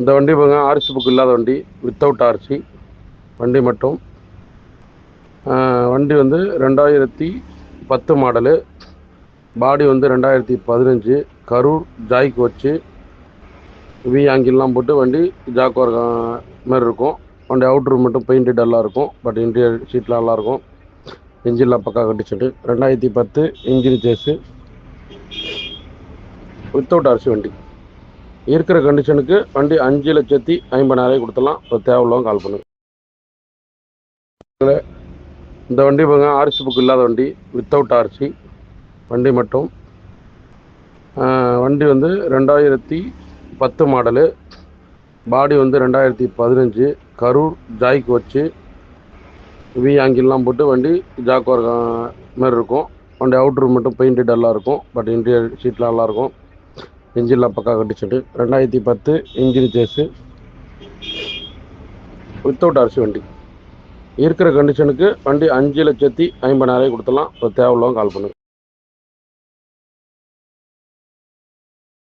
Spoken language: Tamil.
இந்த வண்டி பாருங்க ஆர்சி புக் இல்லாத வண்டி வித்தவுட் ஆர்சி வண்டி மட்டும். வண்டி வந்து ரெண்டாயிரத்தி பத்து மாடலு பாடி வந்து ரெண்டாயிரத்தி பதினஞ்சு. கரூர் ஜாய்க்கு வச்சு வி ஆங்கிள்லாம் போட்டு வண்டி ஜாக்குவார் மாதிரி இருக்கும். வண்டி அவுட்ரு மட்டும் பெயிண்ட் டல்லாக இருக்கும். பட் இன்டீரியர் சீட்லாம் நல்லாயிருக்கும் இன்ஜின்லாம் பக்கா கட்டிச்சுட்டு. ரெண்டாயிரத்தி பத்து இன்ஜின் சேஸு வித்தவுட் ஆர்சி வண்டி. இருக்கிற கண்டிஷனுக்கு வண்டி அஞ்சு லட்சத்தி ஐம்பதாயிரம் கொடுத்துடலாம். இப்போ தேவையில்லாம கால் பண்ணுங்க. இந்த வண்டி பாருங்க ஆர்சி புக் இல்லாத வண்டி வித்தவுட் ஆர்சி வண்டி மட்டும். வண்டி வந்து ரெண்டாயிரத்தி பத்து மாடலு பாடி வந்து ரெண்டாயிரத்தி பதினஞ்சு. கரூர் ஜாய்க்கு வச்சு வி ஆங்கிலாம் போட்டு வண்டி ஜாக்குவார் மாதிரி இருக்கும். வண்டி அவுட்ரு மட்டும் பெயிண்ட் டல்லாக இருக்கும். பட் இன்டீரியர் சீட்லாம் நல்லாயிருக்கும் இன்ஜின்லாம் பக்கா கட்டிச்சுட்டு ரெண்டாயிரத்தி பத்து இன்ஜின் சேஸு வித்தவுட் அரிசி வண்டி. இருக்கிற கண்டிஷனுக்கு வண்டி அஞ்சு லட்சத்தி ஐம்பதாயிரம் கொடுத்துலாம் இப்போ தேவையில்லாம் கால் பண்ணுங்கள்